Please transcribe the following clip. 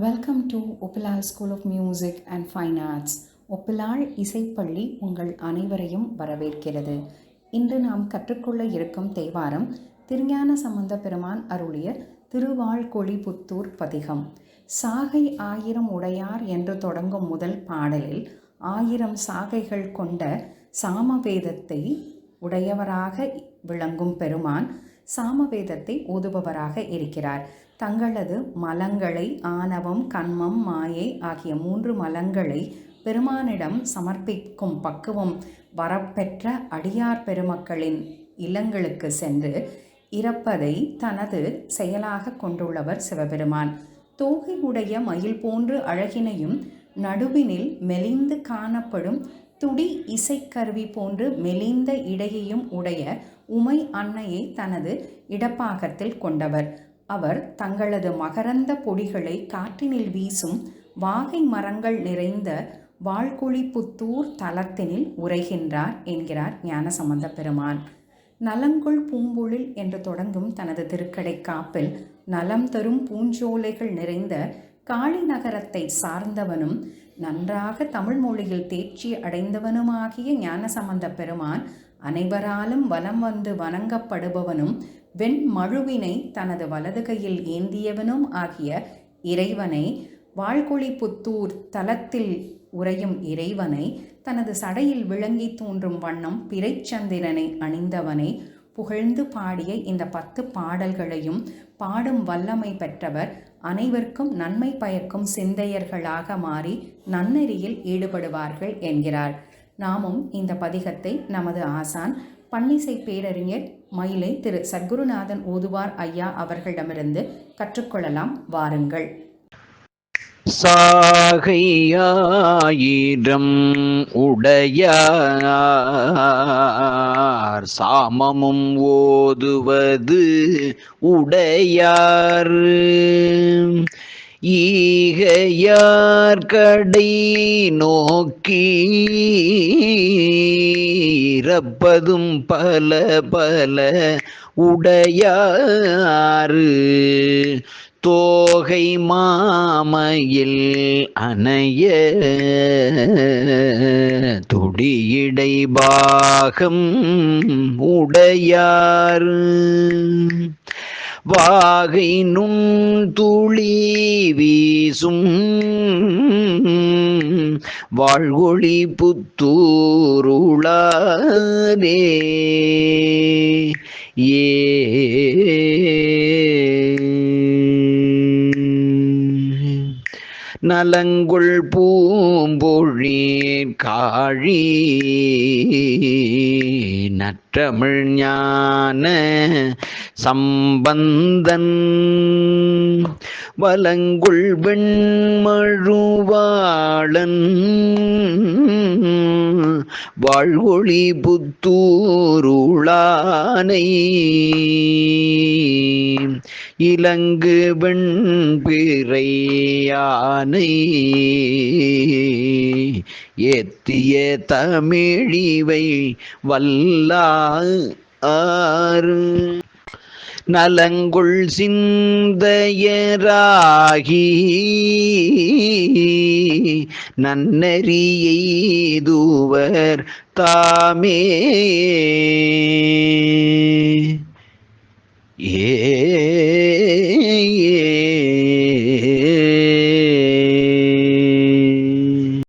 Welcome to Oppilal school of music and fine arts Oppilal இசைப்பள்ளி உங்கள் அனைவரையும் வரவேற்கிறது. இன்று நாம் கற்றுக்கொள்ள இருக்கும் தேவாரம் திருஞான சம்பந்த பெருமான் அருளிய திருவாழ்கொழி புத்தூர் பதிகம். சாகை ஆயிரம் உடையார் என்று தொடங்கும் முதல் பாடலில் ஆயிரம் சாகைகள் கொண்ட சாமவேதத்தை உடையவராக விளங்கும் பெருமான் சாமவேதத்தை ஓதுபவராக இருக்கிறார். தங்களது மலங்களை ஆணவம் கண்மம் மாயை ஆகிய மூன்று மலங்களை பெருமானிடம் சமர்ப்பிக்கும் பக்குவம் வரப்பெற்ற அடியார் பெருமக்களின் இல்லங்களுக்கு சென்று இறப்பதை தனது செயலாக கொண்டுள்ளவர் சிவபெருமான். தோகை உடைய மயில் போன்று அழகினையும் நடுவினில் மெலிந்து காணப்படும் துடி இசைக்கருவி போன்று மெலிந்த இடையையும் உடைய உமை அன்னையை தனது இடப்பாகத்தில் கொண்டவர். அவர் தங்களது மகரந்த பொடிகளை காற்றினில் வீசும் வாகை மரங்கள் நிறைந்த வாழ்குழிப்புத்தூர் தலத்தினில் உரைகின்றார் என்கிறார் ஞானசம்பந்த பெருமான். நலங்குள் பூம்பொழில் என்று தொடங்கும் தனது திருக்கடை காப்பில் நலம் தரும் பூஞ்சோலைகள் நிறைந்த காளி நகரத்தை சார்ந்தவனும் நன்றாக தமிழ் மொழியில் தேர்ச்சி அடைந்தவனுமாகிய ஞானசம்பந்த பெருமான் அனைவராலும் வலம் வந்து வணங்கப்படுபவனும் வெண்மழுவினை தனது வலது கையில் ஏந்தியவனும் ஆகிய இறைவனை வாழ்கொழிப்புத்தூர் தலத்தில் உறையும் இறைவனை தனது சடையில் விளங்கி தோன்றும் வண்ணம் பிறைச்சந்திரனை அணிந்தவனை புகழ்ந்து பாடிய இந்த பத்து பாடல்களையும் பாடும் வல்லமை பெற்றவர் அனைவருக்கும் நன்மை பயக்கும் சிந்தையர்களாக மாறி நன்னெறியில் ஈடுபடுவார்கள் என்கிறார். நாமும் இந்த பதிகத்தை நமது ஆசான் பன்னிசை பேரறிஞர் மயிலை திரு சத்குருநாதன் ஓதுவார் ஐயா அவர்களிடமிருந்து கற்றுக்கொள்ளலாம். வாருங்கள். சாகையாயிரம் உடையார் சாமமும் ஓதுவது உடையார். ஈகையார் கடை நோக்கி இறப்பதும் பல பல உடையாறு. தோகை மாமையில் அணைய துடியடை பாகம் உடையாறு. வாகை துளி வீசும் வாழ்கொழி புத்தூருளாரே ஏ நலங்குள் பூம்பொழி காழி. நற்றமிழ் ஞான சம்பந்தன். வலங்குள் வெண்மழுவாளன். வாழ்வொளி புத்தூருளானை இலங்கு வெண்பிறை யானை ஏத்திய தமிழிவை வல்லாறு. நலங்குள் சிந்தையராகி நன்னறியெய்துவர் தாமே. ஏ